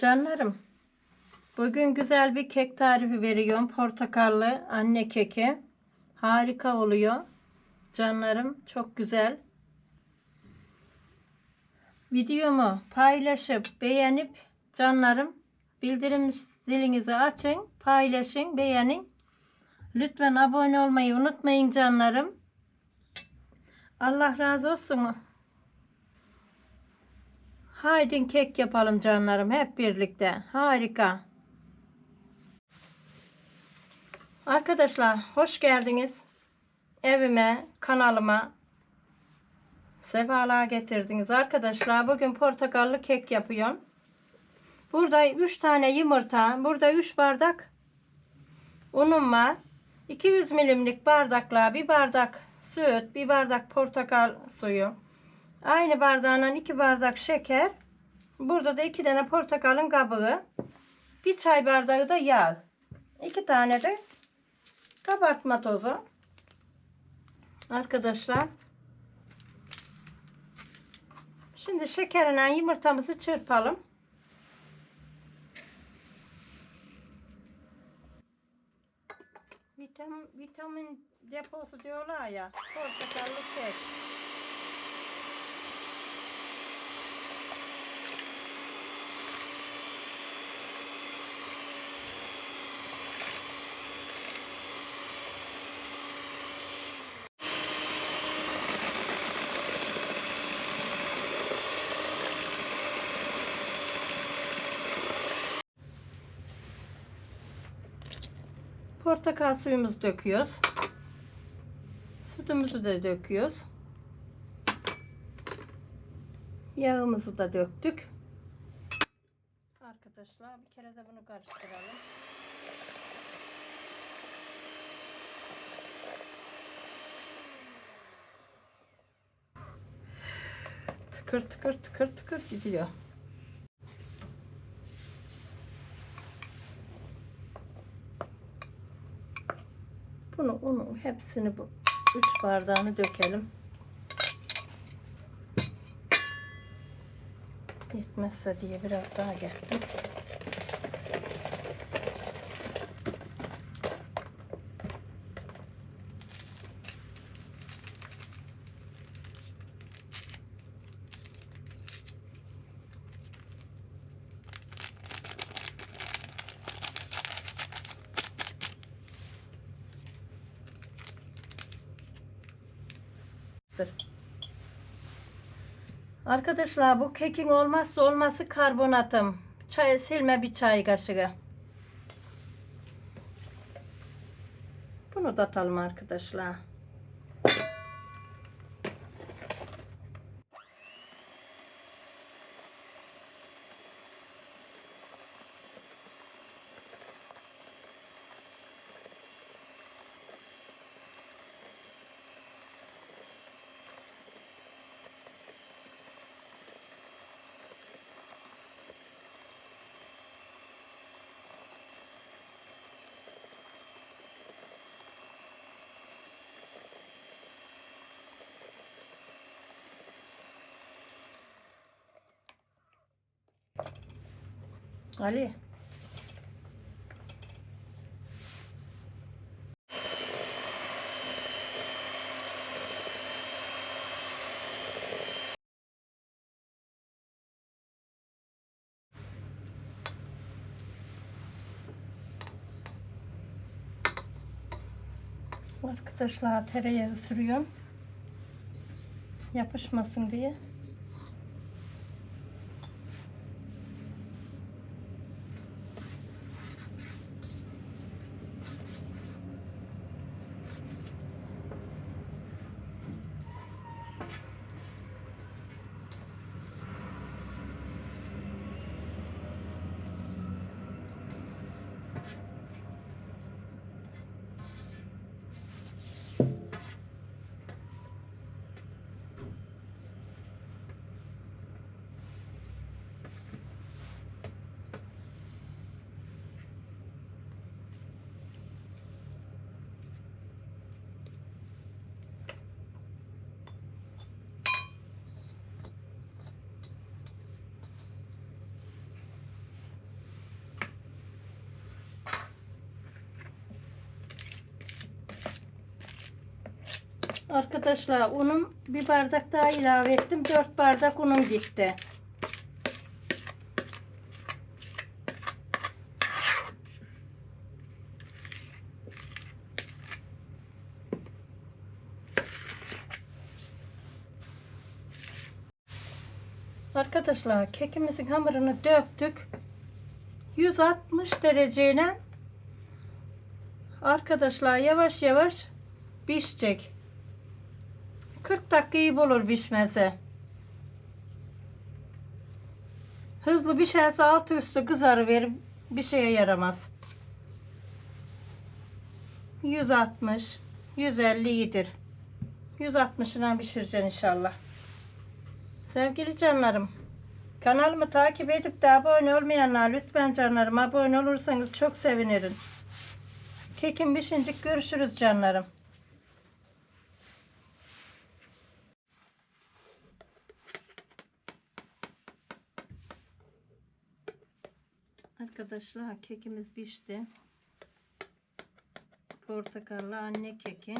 Canlarım, bugün güzel bir kek tarifi veriyorum. Portakallı anne keki. Harika oluyor. Canlarım, çok güzel. Videomu paylaşıp beğenip canlarım bildirim zilinizi açın, paylaşın, beğenin. Lütfen abone olmayı unutmayın canlarım. Allah razı olsun. Haydi kek yapalım canlarım hep birlikte. Harika. Arkadaşlar hoş geldiniz. Evime, kanalıma sefalar getirdiniz. Arkadaşlar bugün portakallı kek yapıyorum. Burada 3 tane yumurta, burada 3 bardak unum var. 200 milimlik bardakla bir bardak süt, bir bardak portakal suyu. Aynı bardağından 2 bardak şeker. Burada da 2 tane portakalın kabuğu. Bir çay bardağı da yağ. 2 tane de kabartma tozu. Arkadaşlar. Şimdi şekerle yumurtamızı çırpalım. Vitamin, vitamin deposu diyorlar ya. Portakallı kek. Portakal suyumuzu döküyoruz. Sütümüzü de döküyoruz. Yağımızı da döktük. Arkadaşlar bir kere de bunu karıştıralım. Tıkır tıkır tıkır tıkır gidiyor. Bunu unu hepsini bu üç bardağını dökelim. Yetmezse diye biraz daha geldim. Arkadaşlar bu kekin olmazsa olması karbonatım. Çay silme bir çay kaşığı. Bunu da atalım arkadaşlar. Ali. Arkadaşlar tereyağı sürüyorum. Yapışmasın diye. Arkadaşlar unum bir bardak daha ilave ettim. 4 bardak unum gitti. Arkadaşlar kekimizin hamurunu döktük. 160 dereceyle arkadaşlar yavaş yavaş pişecek. 40 dakika iyi bulur pişmesi. Hızlı pişerse altı üstü kızarıverir bir şeye yaramaz. 160 150 iyidir. 160'ına pişireceksin inşallah. Sevgili canlarım, kanalımı takip edip de abone olmayanlar lütfen canlarım abone olursanız çok sevinirim. Kekim pişincik görüşürüz canlarım. Arkadaşlar kekimiz pişti. Portakallı anne keki.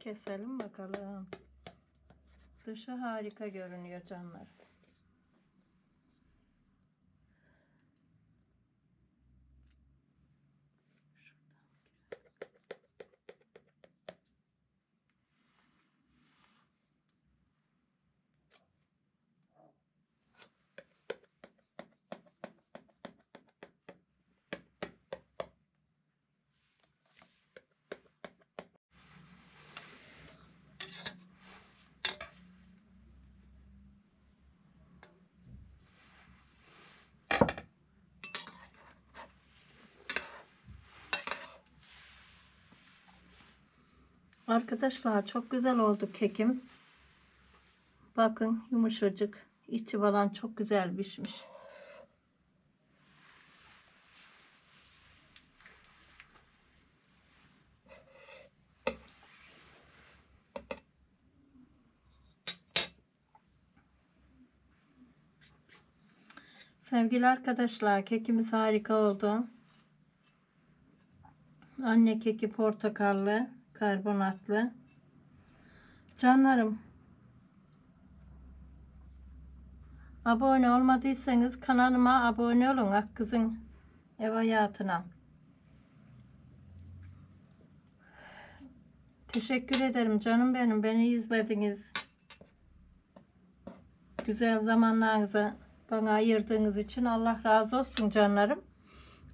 Keselim bakalım. Dışı harika görünüyor canlar. Arkadaşlar çok güzel oldu kekim. Bakın yumuşacık. içi falan çok güzel pişmiş. Sevgili arkadaşlar kekimiz harika oldu. Anne keki portakallı, karbonatlı. Canlarım. Abone olmadıysanız kanalıma abone olun. Akkız'ın ev hayatına. Teşekkür ederim canım benim. Beni izlediniz. Güzel zamanlarınızı bana ayırdığınız için Allah razı olsun canlarım.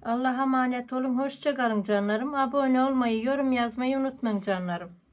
Allah'a emanet olun. Hoşça kalın canlarım. Abone olmayı, yorum yazmayı unutmayın canlarım.